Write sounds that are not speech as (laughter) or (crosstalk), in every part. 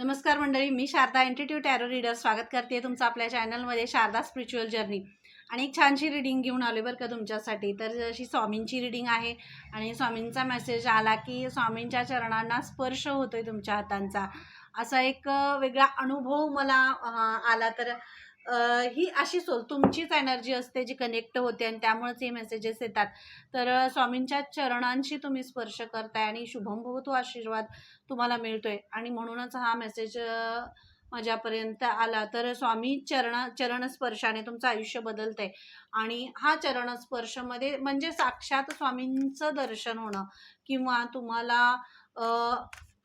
नमस्कार मंडळी मी शारदा इंटिट्यूट टॅरो रीडर स्वागत करते तुमचं आपल्या चॅनलमध्ये शारदा स्पिरिच्युअल जर्नी आणि एक छानशी रिडिंग घेऊन आले बरं का तुमच्यासाठी. तर अशी स्वामींची रिडिंग आहे आणि स्वामींचा मेसेज आला की स्वामींच्या चरणांना स्पर्श होतोय तुमच्या हातांचा. असा एक वेगळा अनुभव मला आला. तर ही अशी सोल तुमचीच एनर्जी असते जी कनेक्ट होते आणि त्यामुळेच हे मेसेजेस येतात. तर स्वामींच्या चरणांशी तुम्ही स्पर्श करताय आणि शुभम तो आशीर्वाद तुम्हाला मिळतोय. आणि म्हणूनच हा मेसेज माझ्यापर्यंत आला. तर स्वामी चरण चरणस्पर्शाने तुमचं आयुष्य बदलतंय. आणि हा चरणस्पर्शमध्ये म्हणजे साक्षात स्वामींचं दर्शन होणं किंवा तुम्हाला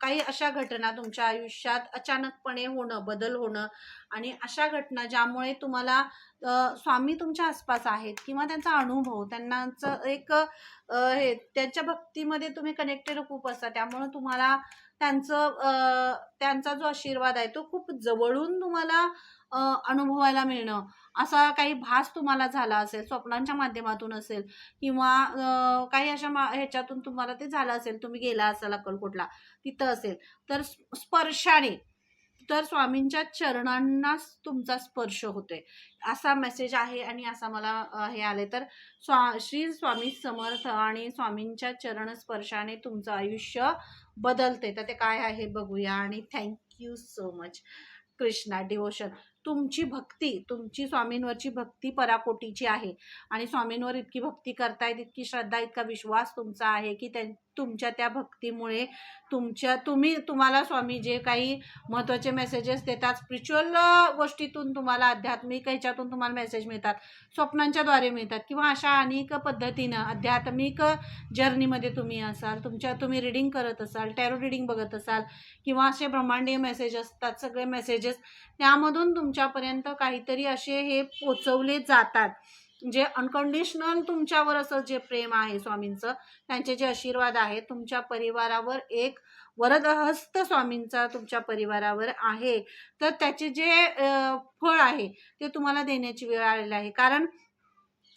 काही अशा घटना तुमच्या आयुष्यात अचानकपणे होणं बदल होणं आणि अशा घटना ज्यामुळे तुम्हाला स्वामी तुमच्या आसपास आहेत किंवा त्यांचा अनुभव त्यांनाचं एक हे त्यांच्या भक्तीमध्ये तुम्ही कनेक्टेड खूप असता त्यामुळे तुम्हाला त्यांचं त्यांचा जो आशीर्वाद आहे तो खूप जवळून तुम्हाला अनुभवायला मिळणं. असा काही भास तुम्हाला झाला असेल स्वप्नांच्या माध्यमातून असेल किंवा काही अशा मा ह्याच्यातून तुम्हाला ते झालं असेल तुम्ही गेला असाल अक्कलकोटला तिथं असेल तर स्पर्शाने तर स्वामींच्या चरणांनाच तुमचा स्पर्श होतोय. असा मेसेज आहे आणि असा मला हे आले तर स्वा श्री स्वामी समर्थ आणि स्वामींच्या चरण स्पर्शाने तुमचं आयुष्य बदलते तर ते काय आहे बघूया आणि thank you so much Krishna devotion तुमची भक्ती तुमची स्वामींवरची भक्ती पराकोटीची आहे. आणि स्वामींवर इतकी भक्ती करतायत इतकी श्रद्धा इतका विश्वास तुमचा आहे की त्या तुमच्या त्या भक्तीमुळे तुमच्या तुम्ही तुम्हाला स्वामी जे काही महत्त्वाचे मेसेजेस देतात स्पिरिच्युअल गोष्टीतून तुम्हाला आध्यात्मिक ह्याच्यातून तुम्हाला मेसेज मिळतात स्वप्नांच्याद्वारे मिळतात किंवा अशा अनेक पद्धतीनं आध्यात्मिक जर्नीमध्ये तुम्ही असाल तुमच्या तुम्ही रिडिंग करत असाल टॅरो रिडिंग बघत असाल किंवा असे ब्रह्मांडीय मेसेज असतात सगळे मेसेजेस त्यामधून तुमच्यापर्यंत काहीतरी असे हे पोचवले जातात. जे अनकंडिशनल तुमच्यावर असं जे प्रेम आहे स्वामींचं त्यांचे जे आशीर्वाद आहेत तुमच्या परिवारावर एक वरदहस्त स्वामींचा तुमच्या परिवारावर आहे. तर त्याचे जे फळ आहे ते तुम्हाला देण्याची वेळ आलेली आहे. कारण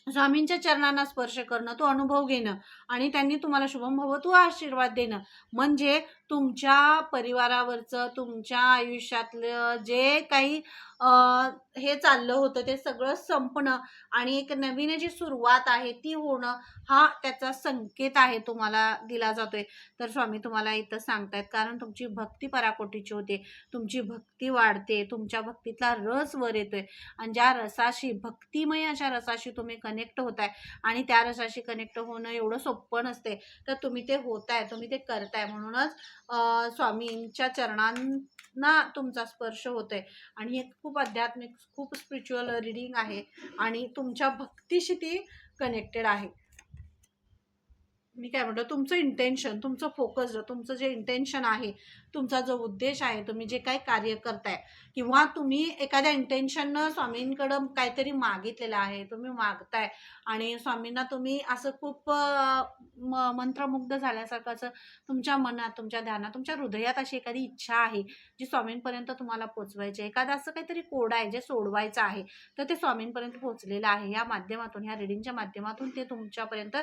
स्वामींच्या चरणांना स्पर्श करणं तो अनुभव घेणं आणि त्यांनी तुम्हाला शुभम भवतू आशीर्वाद देणं. म्हणजे तुमच्या परिवारावरचं तुमच्या आयुष्यातलं जे काही हे चाललं होतं ते सगळं संपणं आणि एक नवीन जी सुरुवात आहे ती होणं हा त्याचा संकेत आहे तुम्हाला दिला जातोय. तर स्वामी तुम्हाला इथं सांगतायत कारण तुमची भक्ती पराकोटीची होते तुमची भक्ती वाढते तुमच्या भक्तीतला रस वर येतोय आणि ज्या रसाशी भक्तिमय अशा रसाशी तुम्ही कनेक्ट होताय आणि त्या रसाशी कनेक्ट होणं एवढं सोपं नसते तर तुम्ही ते होताय तुम्ही ते करताय म्हणूनच स्वामींच्या चरणांना तुमचा स्पर्श होतोय. आणि हे खूप आध्यात्मिक खूप स्पिरिच्युअल रिडिंग आहे आणि तुमच्या भक्तीशी ती कनेक्टेड आहे. मी काय म्हणतो तुमचं इंटेन्शन तुमचं फोकस तुमचं जे इंटेन्शन आहे तुमचा जो उद्देश आहे तुम्ही जे काही कार्य करताय किंवा तुम्ही एखाद्या इंटेन्शननं स्वामींकडं काहीतरी मागितलेलं आहे तुम्ही मागताय आणि स्वामींना तुम्ही असं खूप म- मंत्रमुग्ध झाल्यासारखं असं तुमच्या मनात तुमच्या ध्यानात तुमच्या हृदयात अशी एखादी इच्छा आहे जी स्वामींपर्यंत तुम्हाला पोचवायची आहे. एखादं असं काहीतरी कोड आहे जे सोडवायचं आहे तर ते स्वामींपर्यंत पोचलेलं आहे. या माध्यमातून ह्या रिडिंगच्या माध्यमातून ते तुमच्यापर्यंत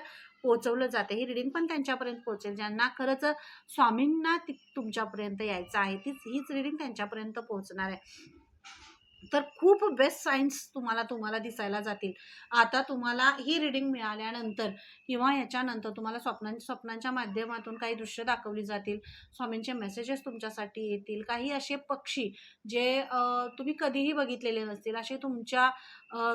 पोहोचवलं जाते. ही रिडिंग पण त्यांच्यापर्यंत पोहोचेल. ज्यांना खरंच स्वामींना ती तुमच्यापर्यंत यायचं आहे तीच हीच रिडिंग त्यांच्यापर्यंत पोहोचणार आहे. तर खूप बेस्ट सायन्स तुम्हाला तुम्हाला दिसायला जातील. आता तुम्हाला ही रिडिंग मिळाल्यानंतर किंवा याच्यानंतर तुम्हाला स्वप्नां स्वप्नांच्या माध्यमातून काही दृश्य दाखवली जातील. स्वामींचे मेसेजेस तुमच्यासाठी येतील. काही असे पक्षी जे तुम्ही कधीही बघितलेले नसतील असे तुमच्या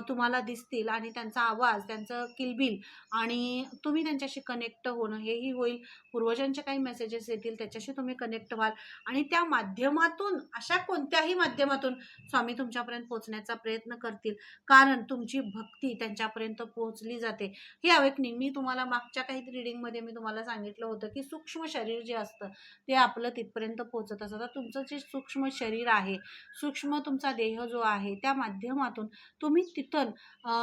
तुम्हाला दिसतील आणि त्यांचा आवाज त्यांचं किलबिल आणि तुम्ही त्यांच्याशी कनेक्ट होणं हेही होईल. पूर्वजांचे काही मेसेजेस येतील त्याच्याशी तुम्ही कनेक्ट व्हाल आणि त्या माध्यमातून अशा कोणत्याही माध्यमातून स्वामी तुमच्या तुमच्यापर्यंत पोहोचण्याचा प्रयत्न करतील. कारण तुमची भक्ती त्यांच्यापर्यंत पोहोचली जाते. हे अवेकनिंग मी तुम्हाला मागच्या काही रिडिंगमध्ये मी तुम्हाला सांगितलं होतं की सूक्ष्म शरीर जे असतं ते आपलं तिथपर्यंत पोहोचत असतं. तर तुमचं जे सूक्ष्म शरीर आहे सूक्ष्म तुमचा देह जो आहे त्या माध्यमातून तुम्ही तिथून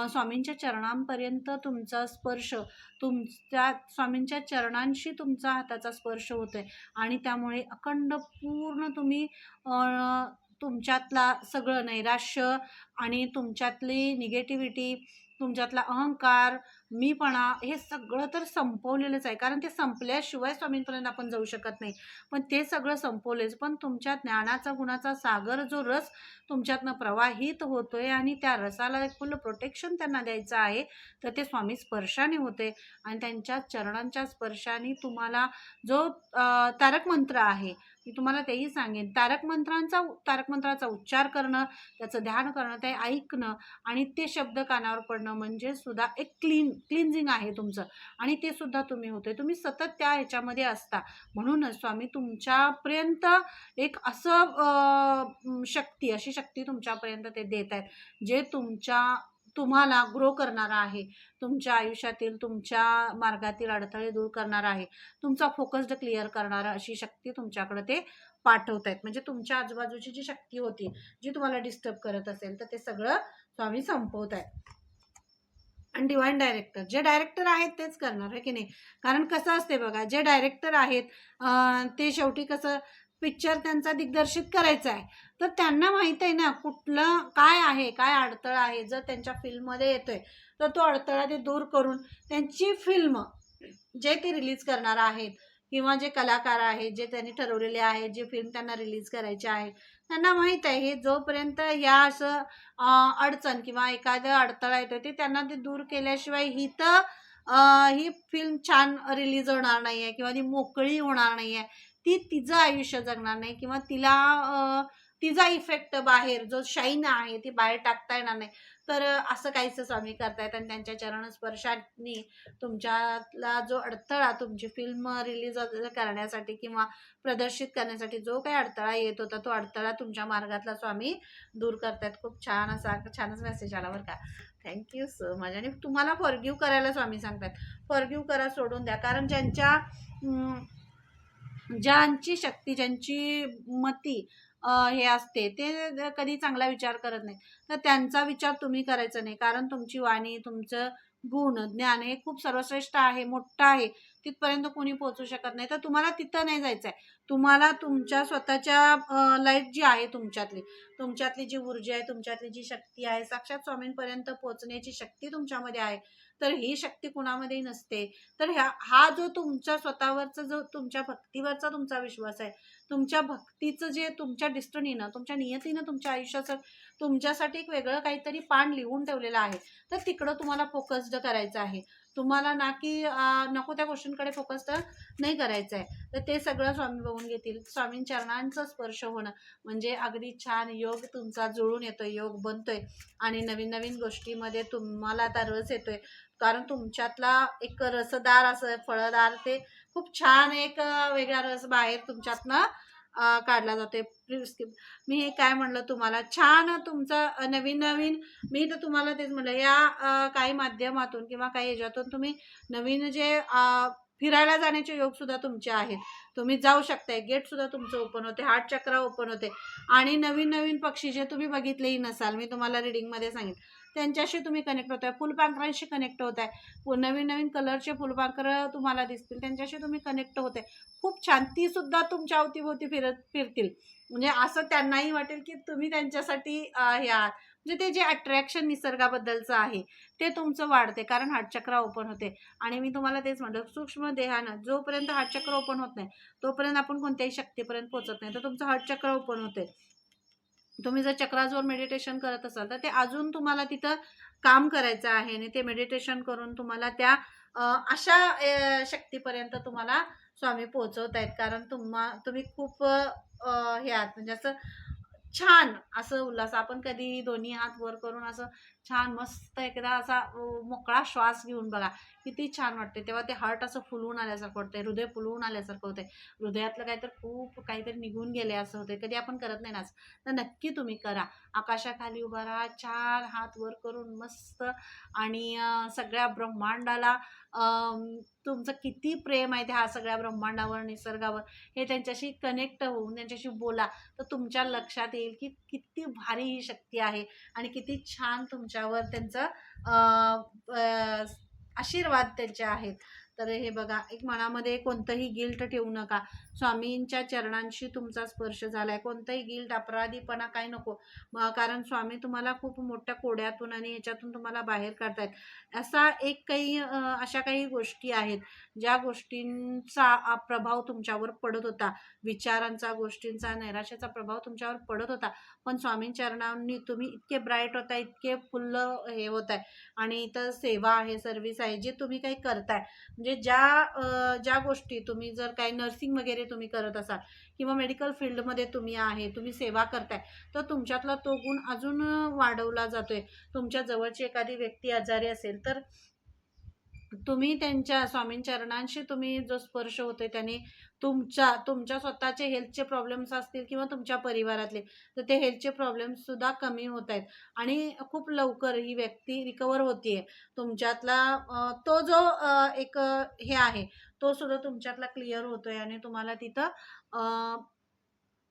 स्वामींच्या चरणांपर्यंत तुमचा स्पर्श तुमच्या स्वामींच्या चरणांशी तुमचा हाताचा स्पर्श होतोय. आणि त्यामुळे अखंड पूर्ण तुम्ही तुमच्यातला सगळं नैराश्य आणि तुमच्यातली निगेटिव्हिटी तुमच्यातला अहंकार मीपणा हे सगळं तर संपवलेलंच आहे. कारण ते संपल्याशिवाय स्वामींपर्यंत आपण जाऊ शकत नाही. पण ते सगळं संपवलेच. पण तुमच्या ज्ञानाचा गुणाचा सागर जो रस तुमच्यातनं प्रवाहित होतोय आणि त्या रसाला एक फुल प्रोटेक्शन त्यांना द्यायचं आहे तर ते स्वामी स्पर्शाने होते. आणि त्यांच्या चरणांच्या स्पर्शाने तुम्हाला जो तारक मंत्र आहे मी तुम्हाला तेही सांगेन. तारक मंत्रांचा तारक मंत्राचा उच्चार करणं त्याचं ध्यान करणं ते ऐकणं आणि ते शब्द कानावर पडणं म्हणजे सुद्धा एक क्लीन क्लिन्झिंग आहे तुमचं. आणि ते सुद्धा तुम्ही होते. तुम्ही सतत त्या ह्याच्यामध्ये असता. म्हणूनच स्वामी तुमच्यापर्यंत एक असं शक्ती अशी शक्ती तुमच्यापर्यंत ते देत आहेत जे तुमच्या तुम्हाला ग्रो करणारा आहे. तुमच्या आयुष्यातील तुमच्या मार्गातील अडथळे दूर करणारा आहे. तुमचा फोकस्ड क्लिअर करणारा अशी शक्ती तुमच्याकडे ते पाठवत आहेत. म्हणजे तुमच्या आजूबाजूची जी शक्ती होती जी तुम्हाला डिस्टर्ब करत असेल तर ते सगळं स्वामी संपवत आहेत. आणि डिवाईन डायरेक्टर जे डायरेक्टर आहेत तेच करणार आहे की नाही? कारण कसं असते बघा जे डायरेक्टर आहेत ते शेवटी कसं पिक्चर त्यांचा दिग्दर्शित करायचा आहे. तर त्यांना माहीत आहे ना कुठलं काय आहे काय अडथळा आहे जर त्यांच्या फिल्ममध्ये येतोय तर तो अडथळा ते दूर करून त्यांची फिल्म जे ते रिलीज करणार आहेत किंवा जे कलाकार आहेत जे त्यांनी ठरवलेले आहेत जे फिल्म त्यांना रिलीज करायचे आहे त्यांना माहीत आहे हे जोपर्यंत या असं अडचण किंवा एखादं अडथळा येतो ते त्यांना ते दूर केल्याशिवाय ही तर ही फिल्म छान रिलीज होणार नाही आहे किंवा ती मोकळी होणार नाही आहे ती तिचं आयुष्य जगणार नाही किंवा तिला तिचा इफेक्ट बाहेर जो शाईन आहे ती बाहेर टाकता येणार नाही. तर असं काहीच स्वामी करतायत आणि त्यांच्या चरणस्पर्शाने तुमच्यातला जो अडथळा तुमची फिल्म रिलीज करण्यासाठी किंवा प्रदर्शित करण्यासाठी जो काही अडथळा येत होता तो अडथळा तुमच्या मार्गातला स्वामी दूर करतायत. खूप छान असा छानच मेसेज आला बरं का. थँक्यू सो मच आणि तुम्हाला फॉरगिव्ह करायला स्वामी सांगतात फॉरगिव्ह करा सोडून द्या. कारण ज्यांच्या ज्यांची शक्ती ज्यांची मती हे असते. ते कधी चांगला विचार करत नाही तर त्यांचा विचार तुम्ही करायचा नाही. कारण तुमची वाणी तुमचं गुण ज्ञान हे खूप सर्वश्रेष्ठ आहे मोठं आहे. तिथपर्यंत कोणी पोहोचू शकत नाही. तर तुम्हाला तिथं नाही जायचं आहे तुम्हाला तुमच्या स्वतःच्या लाईफ जी आहे तुमच्यातली तुमच्यातली जी ऊर्जा आहे तुमच्यातली जी शक्ती आहे साक्षात स्वामींपर्यंत पोहोचण्याची शक्ती तुमच्यामध्ये आहे. तर ही शक्ती कुणामध्येही नसते. तर ह्या हा जो तुमच्या स्वतःवरचा जो तुमच्या भक्तीवरचा तुमचा विश्वास आहे तुमच्या भक्तीचं जे तुमच्या डिस्टनीनं तुमच्या नियतीनं तुमच्या आयुष्याचं तुमच्यासाठी एक वेगळं काहीतरी पान लिहून ठेवलेलं आहे. तर तिकडं तुम्हाला फोकस्ड करायचं आहे. तुम्हाला ना की नको त्या गोष्टींकडे फोकस्ड नाही करायचं आहे तर ते सगळं स्वामी बघून घेतील. स्वामी चरणांचा स्पर्श होणं म्हणजे अगदी छान योग तुमचा जुळून येतोय योग बनतोय. आणि नवीन नवीन गोष्टीमध्ये तुम्हाला आता रस येतोय. कारण तुमच्यातला एक रसदार असं फळदार ते खूप छान एक वेगळा रस बाहेर तुमच्यातनं काढला जातोय. Please मी हे काय म्हणलं तुम्हाला? छान तुमचं नवीन नवीन मी तर तुम्हाला तेच म्हणलं या काही माध्यमातून किंवा काही ह्याच्यातून तुम्ही नवीन जे फिरायला जाण्याचे योग सुद्धा तुमचे आहेत. तुम्ही जाऊ शकताय. गेट सुद्धा तुमचं ओपन होते. हार्ट चक्र ओपन होते. आणि नवीन नवीन पक्षी जे तुम्ही बघितलेही नसाल मी तुम्हाला रिडिंगमध्ये सांगितलं त्यांच्याशी तुम्ही कनेक्ट होत आहे फुलपाखरांशी कनेक्ट होत आहे नवीन नवीन कलरचे फुलपाखरं तुम्हाला दिसतील. त्यांच्याशी तुम्ही कनेक्ट होते खूप छान. ती सुद्धा तुमच्या अवतीभोवती फिरत फिरतील. म्हणजे असं त्यांनाही वाटेल की तुम्ही त्यांच्यासाठी हे आहात. म्हणजे ते जे अट्रॅक्शन निसर्गाबद्दलचं आहे ते तुमचं वाढते. कारण हाटचक्र ओपन होते. आणि मी तुम्हाला तेच म्हणतो सूक्ष्म देहानं जोपर्यंत हाटचक्र ओपन होत नाही तोपर्यंत आपण कोणत्याही शक्तीपर्यंत पोहोचत नाही. तर तुमचं हाटचक्र ओपन होते तुम्ही जर चक्राजवर मेडिटेशन करत असाल तर ते अजून तुम्हाला तिथं काम करायचं आहे आणि ते मेडिटेशन करून तुम्हाला त्या अशा शक्तीपर्यंत तुम्हाला स्वामी पोहोचवत आहेत. कारण तुम्हा तुम्ही खूप हे आहात. म्हणजे असं छान असं उल्हास आपण कधी दोन्ही हात वर करून असं छान मस्त एकदा असा मोकळा श्वास घेऊन बघा. किती छान वाटते तेव्हा ते हार्ट असं फुलवून आल्यासारखं वाटतंय हृदय फुलवून आल्यासारखं होते हृदयातलं काहीतरी खूप काहीतरी निघून गेले असं होते कधी आपण करत नाही ना तर नक्की तुम्ही करा. आकाशाखाली उभा राहा. चार हात वर करून मस्त. आणि सगळ्या ब्रह्मांडाला तुमचं किती प्रेम आहे त्या सगळ्या ब्रह्मांडावर निसर्गावर हे त्यांच्याशी कनेक्ट होऊन त्यांच्याशी बोला. तर तुमच्या लक्षात येईल की किती भारी ही शक्ती आहे. आणि किती छान तुमच्या त्यांच्यावर त्यांचं आशीर्वाद त्यांचे आहेत. तर हे बघा एक मनामध्ये कोणतंही गिल्ट ठेवू नका. स्वामींच्या चरणांशी तुमचा स्पर्श झाला आहे कोणतंही गिल्ट अपराधीपणा काही नको. कारण स्वामी तुम्हाला खूप मोठ्या कोड्यातून आणि ह्याच्यातून तुम्हाला बाहेर काढतायत. असा एक काही अशा काही गोष्टी आहेत ज्या गोष्टींचा प्रभाव तुमच्यावर पडत होता. विचारांचा गोष्टींचा नैराश्याचा प्रभाव तुमच्यावर पडत होता. पण स्वामी चरणांनी तुम्ही इतके ब्राईट होता इतके फुल्ल हे होत आहे आणि इथं सेवा आहे सर्व्हिस आहे जे तुम्ही काही करताय. म्हणजे ज्या ज्या गोष्टी तुम्ही जर काही नर्सिंग वगैरे तुम्ही करत असाल किंवा मेडिकल फील्डमध्ये तुम्ही आहे तुम्ही सेवा करताय तर तुमच्यातला तो गुण अजून वाढवला जातोय. तुमच्या जवळची एखादी व्यक्ती आजारी असेल तर तुम्ही त्यांच्या स्वामींचरणांशी तुम्ही जो स्पर्श होतो त्याने तुमच्या तुमच्या स्वतःचे हेल्थचे प्रॉब्लेम्स असतील किंवा तुमच्या परिवारातले तर ते हेल्थचे प्रॉब्लेम्ससुद्धा कमी होत आहेत. आणि खूप लवकर ही व्यक्ती रिकवर होतीये. तुमच्यातला तो जो एक हे आहे तो सुद्धा तुमच्यातला क्लिअर होतोय आणि तुम्हाला तिथं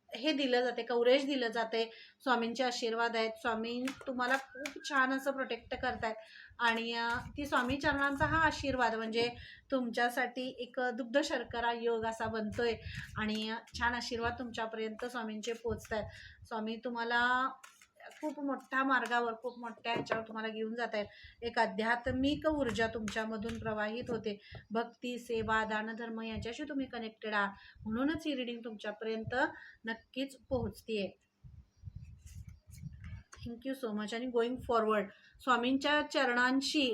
हे दिलं जाते कवरेज दिलं जाते स्वामींचे आशीर्वाद आहेत स्वामी तुम्हाला खूप छान असं प्रोटेक्ट करतायत. आणि ती स्वामी चरणांचा हा आशीर्वाद म्हणजे तुमच्यासाठी एक दुग्ध शर्करा योग असा बनतोय. आणि छान आशीर्वाद तुमच्यापर्यंत स्वामींचे पोचत आहेत स्वामी तुम्हाला खूप मोठ्या मार्गावर खूप मोठ्या ह्याच्यावर तुम्हाला घेऊन जात आहेत एक आध्यात्मिक ऊर्जा तुमच्यामधून प्रवाहित होते. भक्ती सेवा दानधर्म याच्याशी तुम्ही कनेक्टेड आहात. म्हणूनच ही रिडिंग तुमच्यापर्यंत नक्कीच पोहोचतीये. थँक्यू सो मच आणि गोईंग फॉरवर्ड स्वामींच्या चरणांशी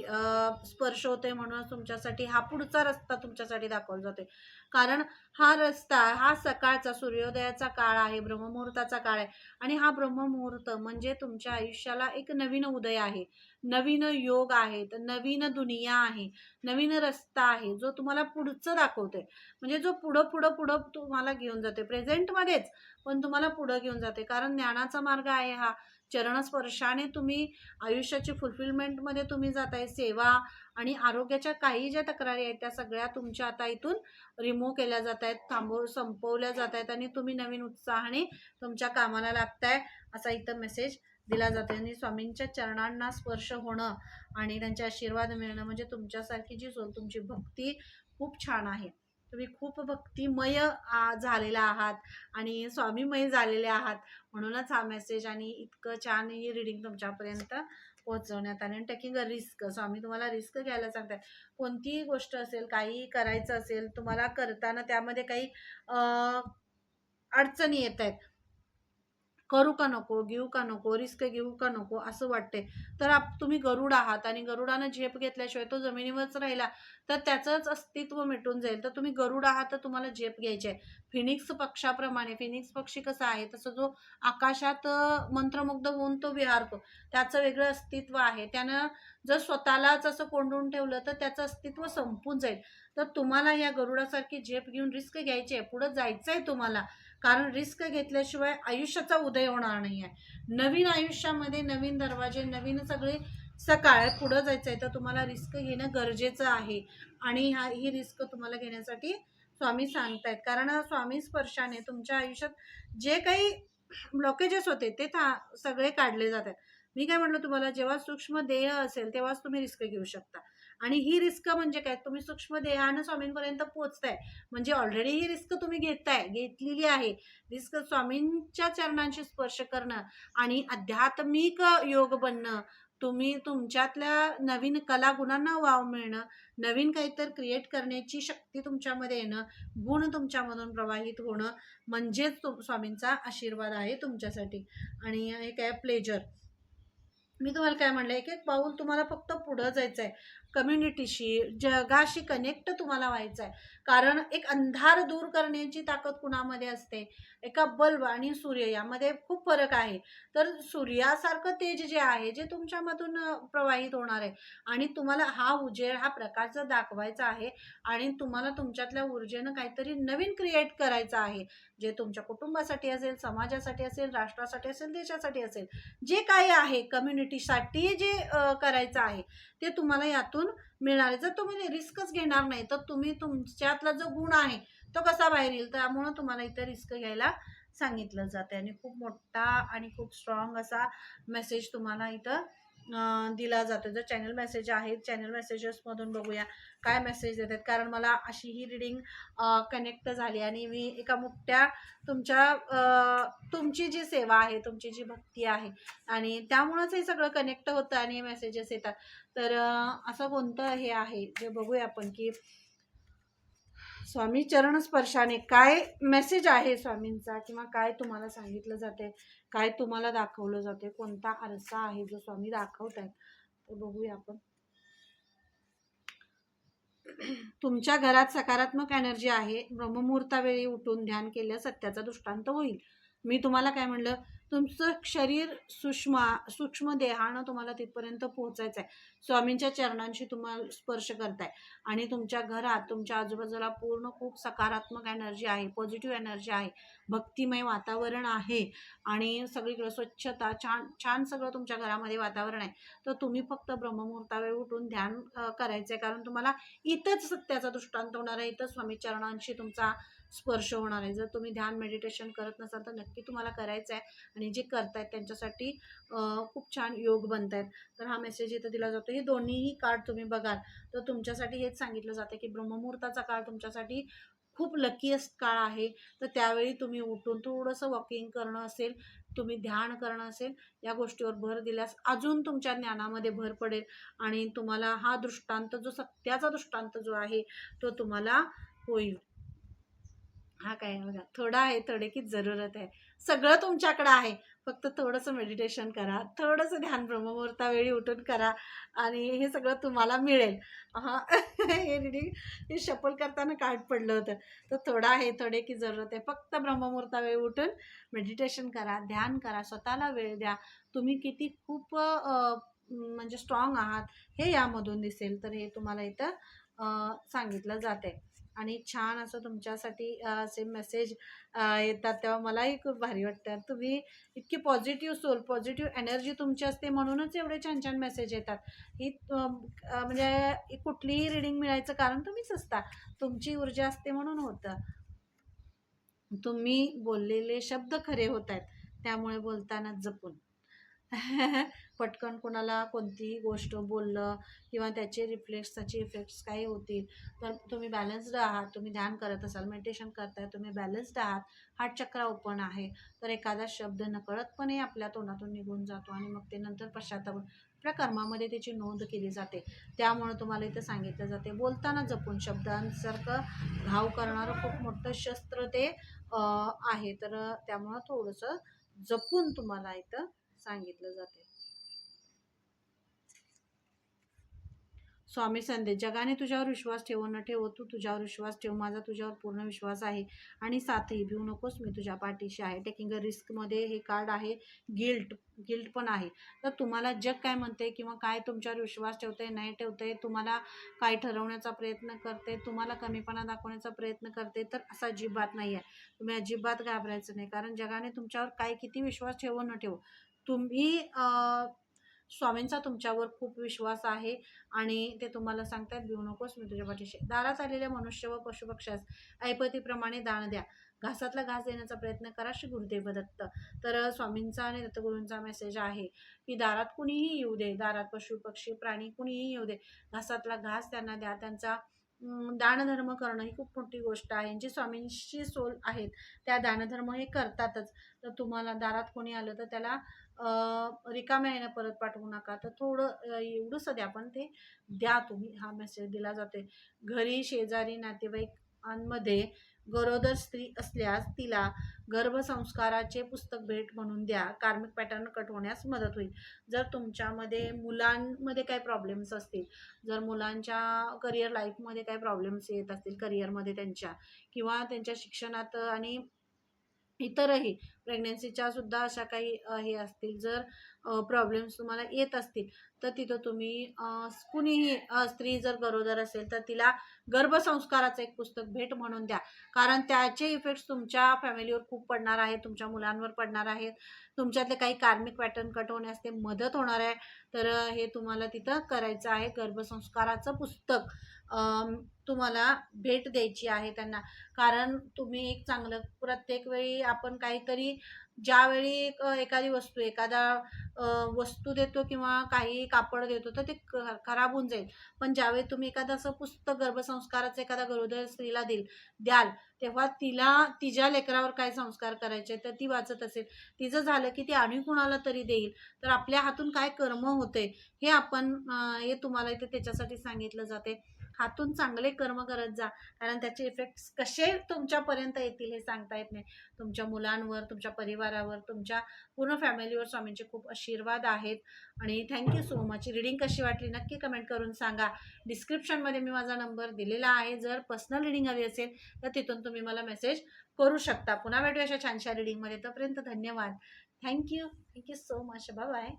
स्पर्श होते म्हणून तुमच्यासाठी हा पुढचा रस्ता तुमच्यासाठी दाखवला जातोय. कारण हा रस्ता हा सकाळचा सूर्योदयाचा काळ आहे ब्रह्ममुहूर्ताचा काळ आहे. आणि हा ब्रह्ममुहूर्त म्हणजे तुमच्या आयुष्याला एक नवीन उदय आहे. नवीन योग आहेत नवीन दुनिया आहे नवीन रस्ता आहे जो तुम्हाला पुढचं दाखवतोय. म्हणजे जो पुढं पुढं पुढं तुम्हाला घेऊन जाते प्रेझेंटमध्येच पण तुम्हाला पुढं घेऊन जाते कारण ज्ञानाचा मार्ग आहे हा. चरणस्पर्शाने तुम्ही आयुष्याची फुलफिलमेंटमध्ये तुम्ही जाताय सेवा आणि आरोग्याच्या काही ज्या तक्रारी आहेत त्या सगळ्या तुमच्या आता इथून रिमूव्ह केल्या जात आहेत थांबव संपवल्या जात आहेत आणि तुम्ही नवीन उत्साहाने तुमच्या कामाला लागताय असा इथं मेसेज दिला जातो आणि स्वामींच्या चरणांना स्पर्श होणं आणि त्यांचे आशीर्वाद मिळणं म्हणजे तुमच्यासारखी जी सोल तुमची भक्ती खूप छान आहे. तुम्ही खूप भक्तिमय झालेला आहात आणि स्वामीमय झालेले आहात. म्हणूनच हा मेसेज आणि इतकं छान ही रिडिंग तुमच्यापर्यंत पोहोचवण्यात आले. आणि टेकिंग अ रिस्क स्वामी तुम्हाला रिस्क घ्यायला सांगताय कोणतीही गोष्ट असेल काही करायचं असेल तुम्हाला करताना त्यामध्ये काही अडचणी येत आहेत करू का नको घेऊ का नको रिस्क घेऊ का नको असं वाटते तर आप तुम्ही गरुड आहात आणि गरुडानं झेप घेतल्याशिवाय तो जमिनीवरच राहिला तर त्याचंच अस्तित्व मिटून जाईल. तर तुम्ही गरुड आहात तर तुम्हाला झेप घ्यायची आहे. फिनिक्स पक्षाप्रमाणे फिनिक्स पक्षी कसा आहे? तसं जो आकाशात मंत्रमुग्ध होऊन तो विहारतो त्याचं वेगळं अस्तित्व आहे. त्यानं जर स्वतःलाच असं कोंडून ठेवलं तर त्याचं अस्तित्व संपून जाईल. तर तुम्हाला या गरुडासारखी झेप घेऊन रिस्क घ्यायची आहे. पुढं जायचं आहे तुम्हाला. कारण रिस्क घेतल्याशिवाय आयुष्याचा उदय होणार नाही आहे नवीन आयुष्यामध्ये नवीन दरवाजे नवीन सगळे सकाळ पुढं जायचं आहे तर तुम्हाला रिस्क घेणं गरजेचं आहे. आणि हा ही रिस्क तुम्हाला घेण्यासाठी स्वामी सांगतायत. कारण स्वामी स्पर्शाने तुमच्या आयुष्यात जे काही ब्लॉकेजेस होते ते था सगळे काढले जातात. मी काय म्हटलं तुम्हाला जेव्हा सूक्ष्म देय असेल तेव्हाच तुम्ही रिस्क घेऊ शकता. आणि ही रिस्क म्हणजे काय? तुम्ही सूक्ष्म देहानं स्वामींपर्यंत पोहोचताय. म्हणजे ऑलरेडी ही रिस्क तुम्ही घेताय घेतलेली आहे. रिस्क स्वामींच्या चरणांशी स्पर्श करणं आणि आध्यात्मिक योग बनणं तुम्ही तुमच्यातल्या नवीन कलागुणांना वाव मिळणं नवीन काहीतरी क्रिएट करण्याची शक्ती तुमच्यामध्ये येणं गुण तुमच्यामधून प्रवाहित होणं म्हणजेच स्वामींचा आशीर्वाद आहे तुमच्यासाठी. आणि एक आहे प्लेजर मी तुम्हाला काय म्हणलं एक एक पाऊल तुम्हाला फक्त पुढं जायचं आहे कम्युनिटीशी जगाशी कनेक्ट तुम्हाला व्हायचं आहे कारण एक अंधार दूर करण्याची ताकद कुणामध्ये असते? एका बल्ब आणि सूर्य यामध्ये खूप फरक आहे. तर सूर्यासारखं तेज जे आहे जे तुमच्यामधून प्रवाहित होणार आहे. आणि तुम्हाला हा उजेड हा प्रकाश जर दाखवायचा आहे आणि तुम्हाला तुमच्यातल्या ऊर्जेनं काहीतरी नवीन क्रिएट करायचं आहे जे तुमच्या कुटुंबासाठी असेल समाजासाठी असेल राष्ट्रासाठी असेल देशासाठी असेल जे काही आहे कम्युनिटीसाठी जे करायचं आहे ते तुम्हाला यातून मिळणार आहे. जर तुम्ही रिस्कच घेणार नाही तर तुम्ही तुमच्यातला जो गुण आहे तो कसा बाहेर येईल? त्यामुळं तुम्हाला इथं रिस्क घ्यायला सांगितलं जाते आणि खूप मोठा आणि खूप स्ट्रॉंग असा मेसेज तुम्हाला इथं दिला जातो. जर चॅनल मेसेज आहेत चॅनल मेसेजेसमधून बघूया. काय मेसेज देतात? कारण मला अशी ही रिडिंग कनेक्ट झाली आणि मी एका मोठ्या तुमच्या तुमची जी सेवा आहे तुमची जी भक्ती आहे आणि त्यामुळंच हे सगळं कनेक्ट होतं आणि मेसेजेस येतात. तर असं कोणतं हे आहे? जे बघूया आपण की स्वामी चरण स्पर्शाने काय मेसेज आहे स्वामींचा किंवा काय तुम्हाला सांगितलं जाते काय तुम्हाला दाखवलं जाते कोणता आरसा आहे जो स्वामी दाखवत आहेत ते बघूया आपण. तुमच्या घरात सकारात्मक एनर्जी आहे. ब्रह्ममुहूर्तावेळी उठून ध्यान केल्यास सत्याचा दृष्टांत होईल. मी तुम्हाला काय म्हणलं? तुमचं शरीर सूक्ष्म सूक्ष्म देहानं तुम्हाला तिथपर्यंत पोहोचायचं आहे. स्वामींच्या चरणांशी तुम्हाला स्पर्श करताय. आणि तुमच्या घरात तुमच्या आजूबाजूला पूर्ण खूप सकारात्मक एनर्जी आहे पॉझिटिव्ह एनर्जी आहे भक्तिमय वातावरण आहे. आणि सगळीकडे स्वच्छता छान छान सगळं तुमच्या घरामध्ये वातावरण आहे. तर तुम्ही फक्त ब्रह्ममुहूर्तावेळी उठून ध्यान करायचं आहे कारण तुम्हाला इथंच सत्याचा दृष्टांत होणार आहे. इथंच स्वामी चरणांशी तुमचा स्पर्श होणार आहे. जर तुम्ही ध्यान मेडिटेशन करत नसाल तर नक्की तुम्हाला करायचं आहे आणि जे करतायत त्यांच्यासाठी खूप छान योग बनत आहेत तर हा मेसेज इथं दिला जातो. हे दोन्हीही कार्ड तुम्ही बघाल तर तुमच्यासाठी हेच सांगितलं जातं की ब्रह्ममुहूर्ताचा काळ तुमच्यासाठी खूप लकीएस्ट काळ आहे. तर त्यावेळी तुम्ही उठून थोडंसं वॉकिंग करणं असेल तुम्ही ध्यान करणं असेल या गोष्टीवर भर दिल्यास अजून तुमच्या ज्ञानामध्ये भर पडेल आणि तुम्हाला हा दृष्टांत जो सत्याचा दृष्टांत जो आहे तो तुम्हाला होईल. हा काय बघा थोडा आहे थोडे की जरूरत आहे. सगळं तुमच्याकडं आहे. फक्त थोडंसं मेडिटेशन करा थोडंसं ध्यान ब्रह्ममुहूर्तावेळी उठून करा आणि हे सगळं तुम्हाला मिळेल. हा हे रिडिंग हे शपल करताना कार्ड पडलं होतं. तर थोडा आहे थोडे की जरूरत आहे. फक्त ब्रह्ममुहूर्तावेळी उठून मेडिटेशन करा ध्यान करा स्वतःला वेळ द्या. तुम्ही किती खूप म्हणजे स्ट्रॉंग आहात हे यामधून दिसेल. तर हे तुम्हाला इथं सांगितलं सांगितलं जाते आणि छान असं तुमच्यासाठी असे मेसेज येतात. तेव्हा मलाही खूप भारी वाटतं. तुम्ही इतकी पॉझिटिव्ह सोल पॉझिटिव्ह एनर्जी तुमची असते म्हणूनच एवढे छान छान मेसेज येतात. ही म्हणजे कुठलीही रिडिंग मिळायचं कारण तुम्हीच असता. तुमची ऊर्जा असते म्हणून होतं. तुम्ही बोललेले शब्द खरे होत आहेत. त्यामुळे बोलताना जपून. (laughs) पटकन कोणाला कोणतीही गोष्ट बोललं किंवा त्याचे रिफ्लेक्स त्याचे इफेक्ट्स काही होतील. तर तुम्ही बॅलन्स्ड आहात तुम्ही ध्यान करत असाल मेडिटेशन करताय तुम्ही बॅलन्स्ड आहात हार्ट चक्र ओपन आहे. तर एखादा शब्द नकळतपणे आपल्या तोंडातून निघून जातो आणि मग ते नंतर पश्चाताप आपल्या कर्मामध्ये त्याची नोंद केली जाते. त्यामुळे तुम्हाला इथं सांगितलं जाते बोलताना जपून शब्दांसारखं घाव करणारं खूप मोठं शस्त्र ते आहे. तर त्यामुळं थोडंसं जपून तुम्हाला इथं सांगितलं जाते. स्वामी संदेश जगाने तुझ्यावर विश्वास ठेवू न ठेवो तू तुझ्यावर विश्वास ठेव माझा तुझ्यावर पूर्ण विश्वास आहे आणि साथही भिवू नकोस मी तुझ्या पाठीशी आहे. टेकिंग अ रिस्कमध्ये हे कार्ड आहे गिल्ट गिल्ट पण आहे. तर तुम्हाला जग काय म्हणते किंवा काय तुमच्यावर विश्वास ठेवते नाही ठेवते तुम्हाला काय ठरवण्याचा प्रयत्न करते तुम्हाला कमीपणा दाखवण्याचा प्रयत्न करते तर असा अजिबात नाही आहे तुम्ही अजिबात घाबरायचं नाही. कारण जगाने तुमच्यावर काय किती विश्वास ठेवू न ठेवू तुम्ही स्वामींचा तुमच्यावर खूप विश्वास आहे आणि ते तुम्हाला सांगतात भिवू नकोस मी तुझ्या पाठीशी दारात आलेल्या मनुष्य व पशुपक्षास ऐपतीप्रमाणे दान द्या. घासातला घास देण्याचा प्रयत्न करा श्री गुरुदेव दत्त. तर स्वामींचा आणि दत्तगुरूंचा मेसेज आहे की दारात कुणीही येऊ दे. दारात पशु पक्षी प्राणी कुणीही येऊ दे. घासातला घास त्यांना द्या. त्यांचा दानधर्म करणं ही खूप मोठी गोष्ट आहे. जी स्वामींची सोल आहेत त्या दानधर्म हे करतातच. तर तुम्हाला दारात कोणी आलं तर त्याला रिकाम्या येणं परत पाठवू नका. तर थोडं एवढंसं द्या पण ते द्या तुम्ही. हा मेसेज दिला जाते घरी शेजारी नातेवाईकांमध्ये गरोदर स्त्री असल्यास तिला गर्भसंस्काराचे पुस्तक भेट म्हणून द्या. कार्मिक पॅटर्न कट होण्यास मदत होईल. जर तुमच्यामध्ये मुलांमध्ये काही प्रॉब्लेम्स असतील जर मुलांच्या करिअर लाईफमध्ये काही प्रॉब्लेम्स येत असतील करिअरमध्ये त्यांच्या किंवा त्यांच्या शिक्षणात आणि इतरही प्रेग्नन्सीच्या सुद्धा अशा काही हे असतील जर प्रॉब्लेम्स तुम्हाला येत असतील तर तिथं तुम्ही कुणीही स्त्री जर गरोदर असेल तर तिला गर्भसंस्काराचं एक पुस्तक भेट म्हणून द्या. कारण त्याचे इफेक्ट्स तुमच्या फॅमिलीवर खूप पडणार आहेत तुमच्या मुलांवर पडणार आहेत तुमच्यातले काही कार्मिक पॅटर्न कट होण्यास ते मदत होणार आहे. तर हे तुम्हाला तिथं करायचं आहे गर्भसंस्काराचं पुस्तक. तुम्हाला भेट द्यायची आहे त्यांना. कारण तुम्ही एक चांगलं प्रत्येक वेळी आपण काहीतरी ज्यावेळी एक एखादी वस्तू एखादा वस्तू देतो किंवा काही कापड देतो तर ते ख- खराब होऊन जाईल. पण ज्यावेळी तुम्ही एखादं असं पुस्तक गर्भसंस्काराचं एखादा गरोदर स्त्रीला देईल द्याल तेव्हा तिला तिच्या लेकरावर काय संस्कार करायचे तर ती वाचत असेल. तिचं झालं की ती आणि कुणाला तरी देईल. तर आपल्या हातून काय कर्म होते हे आपण हे तुम्हाला इथे त्याच्यासाठी सांगितलं जाते. हातून चांगले कर्म करत जा. कारण त्याचे इफेक्ट्स कसे तुमच्यापर्यंत येतील हे सांगता येत नाही. तुमच्या मुलांवर तुमच्या परिवारावर तुमच्या पूर्ण फॅमिलीवर स्वामींचे खूप आशीर्वाद आहेत. आणि थँक्यू सो मच रिडिंग कशी वाटली नक्की कमेंट करून सांगा. डिस्क्रिप्शनमध्ये मी माझा नंबर दिलेला आहे. जर पर्सनल रिडिंग हवी असेल तर तिथून तुम्ही मला मेसेज करू शकता. पुन्हा भेटू अशा छानशा रिडिंगमध्ये तोपर्यंत धन्यवाद. Thank you thank you so much bye